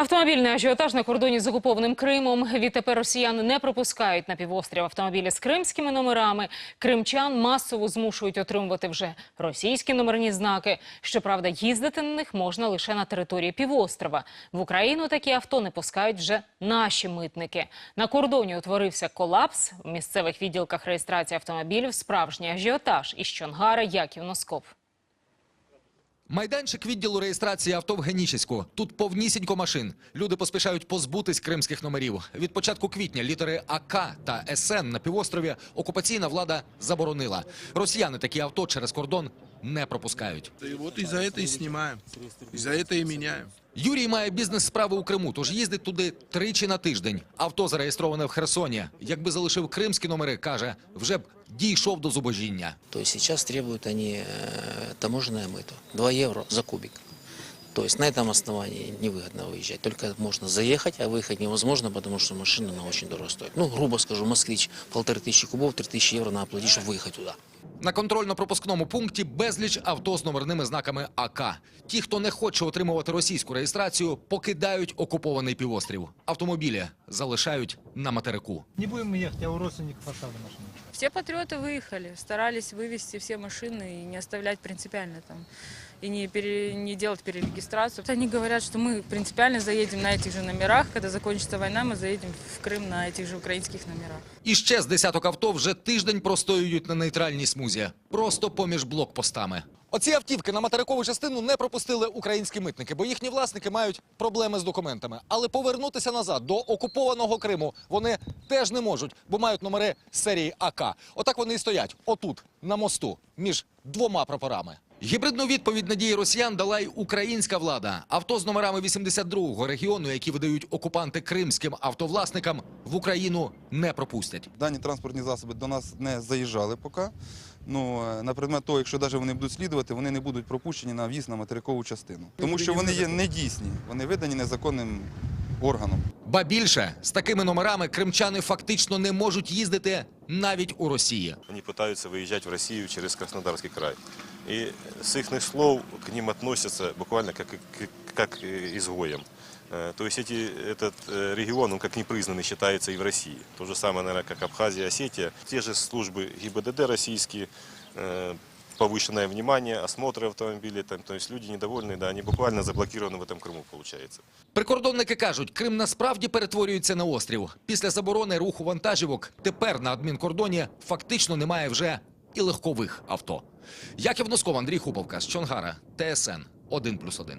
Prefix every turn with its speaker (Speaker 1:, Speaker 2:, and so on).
Speaker 1: Автомобільний ажіотаж на кордоні з окупованим Кримом. Відтепер росіяни не пропускають на півострів автомобілі з кримськими номерами. Кримчан масово змушують отримувати вже російські номерні знаки. Щоправда, їздити на них можна лише на території півострова. В Україну такі авто не пускають вже наші митники. На кордоні утворився колапс. В місцевих відділках реєстрації автомобілів справжній ажіотаж. Із Чонгара Яків Носкоп.
Speaker 2: Майданчик відділу реєстрації авто в Генічеську. Тут повнісінько машин. Люди поспішають позбутись кримських номерів. Від початку квітня літери АК та СН на півострові окупаційна влада заборонила. Росіяни такі авто через кордон не пропускають.
Speaker 3: И вот из-за этого и снимаем. Из-за этого и меняем.
Speaker 2: Юрій має бізнес-справи у Криму, тож їздить туди тричі на тиждень. Авто зареєстроване в Херсоні. Якби залишив кримські номери, каже, вже б дійшов до зубожіння.
Speaker 4: То зараз требують вони они мито. таможенное мыто. 2 євро за кубик. То есть на этом основании невыгодно выезжать. Только можно заехать, а выехать невозможно, потому что машина она очень дорого стоит. Ну, грубо скажу, москвич, полторы тысячи кубов, три тысячи евро надо платить, чтобы выехать туда.
Speaker 2: На контрольно-пропускному пункті безліч авто з номерними знаками АК. Ті, хто не хоче отримувати російську реєстрацію, покидають окупований півострів. Автомобілі залишають на материку.
Speaker 5: Не будем мы ехать, я у родственников оставлю машину.
Speaker 6: Все патриоты выехали, старались вывести все машины и не оставлять принципиально там, и не, пере- не делать перерегистрацию. Они говорят, что мы принципиально заедем на этих же номерах, когда закончится война, мы заедем в Крым на этих же украинских номерах.
Speaker 2: І ще з десяток авто вже тиждень простоюють на нейтральній смузі, просто поміж блокпостами. Оці автівки на материкову частину не пропустили українські митники, бо їхні власники мають проблеми з документами. Але повернутися назад до окупованого Криму вони теж не можуть, бо мають номери з серії АК. Отак вони і стоять отут, на мосту, між двома прапорами. Гібридну відповідь на дії росіян дала й українська влада. Авто з номерами 82-го регіону, які видають окупанти кримським автовласникам, в Україну не пропустять.
Speaker 7: Дані транспортні засоби до нас не заїжджали поки. Ну, е, на предмет того, якщо навіть вони будуть слідувати, вони не будуть пропущені на в'їзд на материкову частину. Тому що вони є недійсні, вони видані незаконним органом.
Speaker 2: Ба більше з такими номерами кримчани фактично не можуть їздити навіть у Росії.
Speaker 8: Они пытаются выезжать в Россию через Краснодарский край. И с их слов к ним относятся буквально как, к- как к изгоям. Э, То есть эти, этот э, регион, он как непризнанный считается и в России. То же самое, наверное, как Абхазия, Осетия. Те же службы ГИБДД российские, э, повышенное внимание, осмотры автомобилей. Там, то есть люди недовольные, да, они буквально заблокированы в этом Крыму, получается.
Speaker 2: Прикордонники кажуть, Крим насправді перетворюється на острів. Після заборони руху вантажівок тепер на адмінкордоні фактично немає вже і легкових авто. Яків Носков, Андрій Хуповка з Чонгара, ТСН 1+,1.